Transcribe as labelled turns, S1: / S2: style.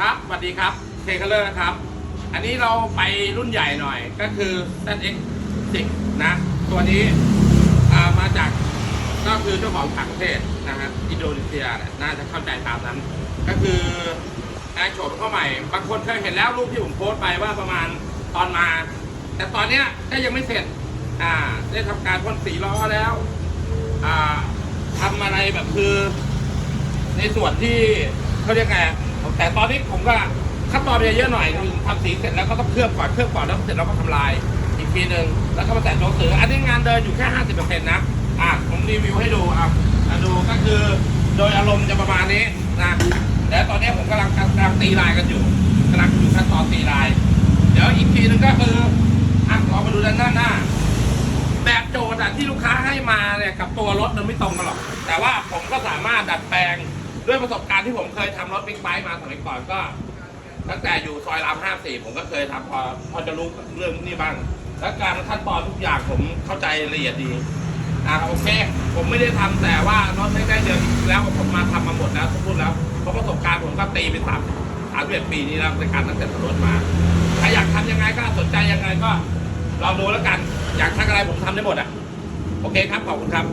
S1: ครับสวัสดีครับเคคัลเลอร์นะครับ อันนี้เราไปรุ่นใหญ่หน่อยก็คือ ZX 10นะ ตัวนี้ามาจากก็คือเจ้าของต่างประเทศนะฮะอินโดนีเซียน่าจะเข้าใจตามนั้น ก็คือไอโฉมเข้าใหม่ บางคนเคยเห็นแล้วรูปที่ผมโพสต์ไปว่าประมาณตอนมา แต่ตอนเนี้ยก็ยังไม่เสร็จอ่าได้ทำการพ่นสีล้อแล้วอ่าทำอะไรแบบคือ ในส่วนที่ เขาเรียกไงแต่ตอนนี้ผมก็ขั้นตอนจะเยอะหน่อยคือทำสีเสร็จแล้วก็ต้องเคลือบก่อนเคลือบก่อนแล้วเสร็จแล้วก็ทำลายอีกทีหนึ่งแล้วก็มาแต่งตัวหนังสืออันนี้งานเดินอยู่แค่ห้าสิบเปอร์เซ็นต์นะอะผมรีวิวให้ดูอะดูก็คือโดยอารมณ์จะประมาณนี้นะแต่ตอนนี้ผมกำลังกำลังตีลายกันอยู่กำลังอยู่ขั้นตอนตีลาย เดี๋ยวอีกทีหนึ่งก็คืออะลองมาดูด้านหน้าหน้าแบบโจทย์ที่ลูกค้าให้มาเนี่ยกับตัวรถมันไม่ตรงกันหรอก แต่ว่าผมก็สามารถดัดแปลง ด้วยประสบการณ์ที่ผมเคยทำรถบิ๊กไบค์มาสมัยก่อนก็ ตั้งแต่อยู่ซอยรามห้าสี่ผมก็เคยทำพอพอจะรู้เรื่องนี้บ้าง และการขั้นตอนทุกอย่างผมเข้าใจละเอียดดีอ่าโอเค ผมไม่ได้ทำแต่ว่ารถไม่ได้เดือนแล้วผมมาทำมาหมดแล้วทุกรุ่นแล้วเพราะประสบการณ์ผมก็ตีไปสามสามเดือนปีนี้แล้วในการตั้งแต่รถมาใครอยากทำยังไงก็สนใจยังไงก็ลองดูแล้วกัน อยากทักอะไรผมทำได้หมดอะโอเคครับขอบคุณครับ